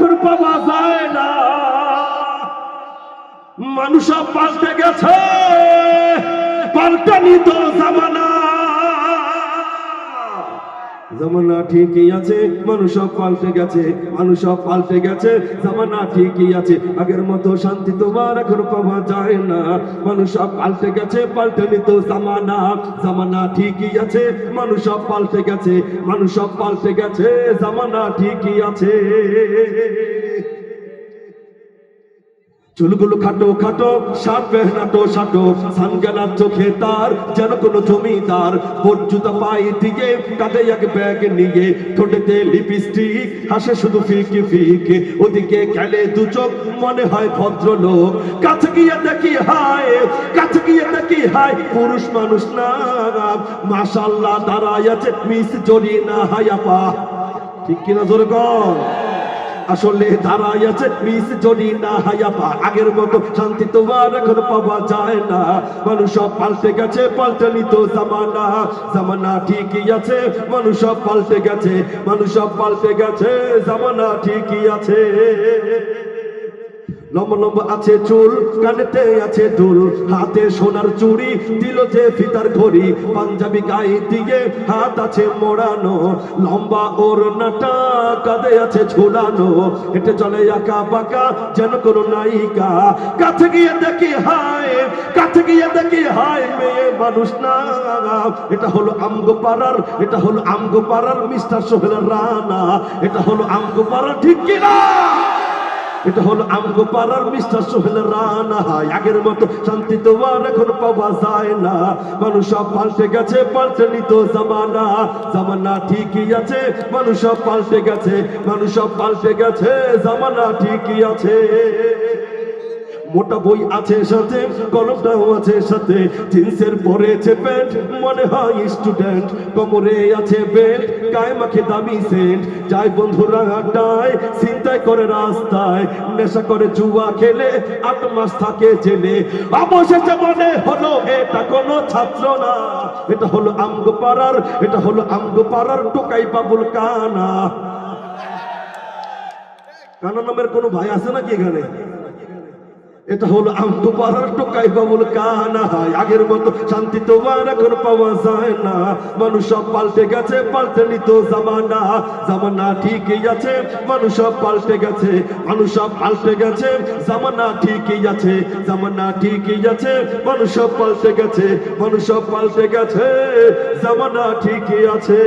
এখন পাওয়া যায় না। মানুষ পাল্টে গেছে পাল্টানি তো জামানা ঠিকই আছে, মানুষ সব পাল্টে গেছে, মানুষ সব পাল্টে গেছে, জামানা ঠিকই আছে, আগের মতো শান্তি তোমার এখন পাওয়া যায় না। মানুষ সব পাল্টে গেছে, পাল্টে নিত জামানা জামানা ঠিকই আছে, মানুষ সব পাল্টে গেছে, মানুষ সব পাল্টে গেছে, জামানা ঠিকই আছে। চুলগুলো খাটো খাটো শার্ট পেহনাটো শাটো সানগালার চোখে তার, যেন কোনো জমিদার। বোট জুতা পায়ে দিকে কাঁধে এক ব্যাগ নিয়ে ঠোঁটেতে লিপস্টিক হাসে শুধু ফিকে ফিকে। ওদিকে গেলে দু চোখ, মনে হয় ভদ্রলোক। কাছে গিয়ে দেখি, হায়, কাছে গিয়ে দেখি, হায়, পুরুষ মানুষ না। মাশাল্লাহ, দাঁড়ায় আছে, মিস জরি না হায়াপা। ঠিক কিনা জোরে কর আসলে ধারাই আছে, মিস জনি না হায়াপা আগের মতো শান্তি তোমার এখন পাওয়া যায় না। মানুষ সব পাল্টে গেছে, পাল্টে নিত জামানা। জামানা ঠিকই আছে, মানুষ সব পাল্টে গেছে, মানুষ সব পাল্টে গেছে, জামানা ঠিকই আছে। লম্বা লম্বা আছে চুল, কানেতে আছে দুল। হাতে সোনার চুড়ি, দিল যে ফিতার ঘড়ি। পাঞ্জাবি গায়ে দিয়ে হাত আছে মোড়ানো। লম্বা ওর নাটা কাঁধে আছে ঝুলানো। হেঁটে চলে আঁকা বাঁকা যেন কোনো নায়িকা। কাছে গিয়ে দেখি, হায়, কাছে গিয়ে দেখি, হায়, মেয়ে মানুষ না। এটা হলো আমগো পাড়ার, এটা হলো আমগো পাড়ার মিস্টার সোহেল রানা। এটা হলো আমগো পাড়ার ঠিক কিনা? এটা হলো আমগো পাড়ার মিস্টার সোহেল রানা আগের মতো শান্তি তো আর এখন পাওয়া যায় না। মানুষ সব পাল্টে গেছে, পাল্টে নিত জামানা। জামানা ঠিকই আছে, মানুষ সব পাল্টে গেছে, মানুষ সব পাল্টে গেছে, জামানা ঠিকই আছে। মোটা বই আছে সাথে, কলমটাও আছে সাথে। জিন্সের পরেছে প্যান্ট, মনে হয় স্টুডেন্ট কোমরে আছে বেল্ট গায়ে মাখে দামি সেন্ট যায় বন্ধুরা আড্ডায় চিন্তায় করে রাস্তায়। নেশা করে জুয়া খেলে, আট মাস থাকে জেলে। অবশেষে মনে হলো, এটা কোনো ছাত্র না। এটা হলো আমগো পাড়ার এটা হলো আমগো পাড়ার টোকাই বাবুল কানা। কানা নামের কোনো ভাই আছে নাকি এখানে? এটা হলো আমগো পাড়ার বাবুল কানা হয়। আগের মতো শান্তি তোমার এখন পাওয়া যায় না। মানুষ সব পাল্টে গেছে, পাল্টে নিত জামানা। জামানা ঠিকই আছে, মানুষ সব পাল্টে গেছে। মানুষ সব পাল্টে গেছে, জামানা ঠিকই আছে, জামানা ঠিকই আছে। মানুষ সব পাল্টে গেছে, মানুষ সব পাল্টে গেছে, জামানা ঠিকই আছে।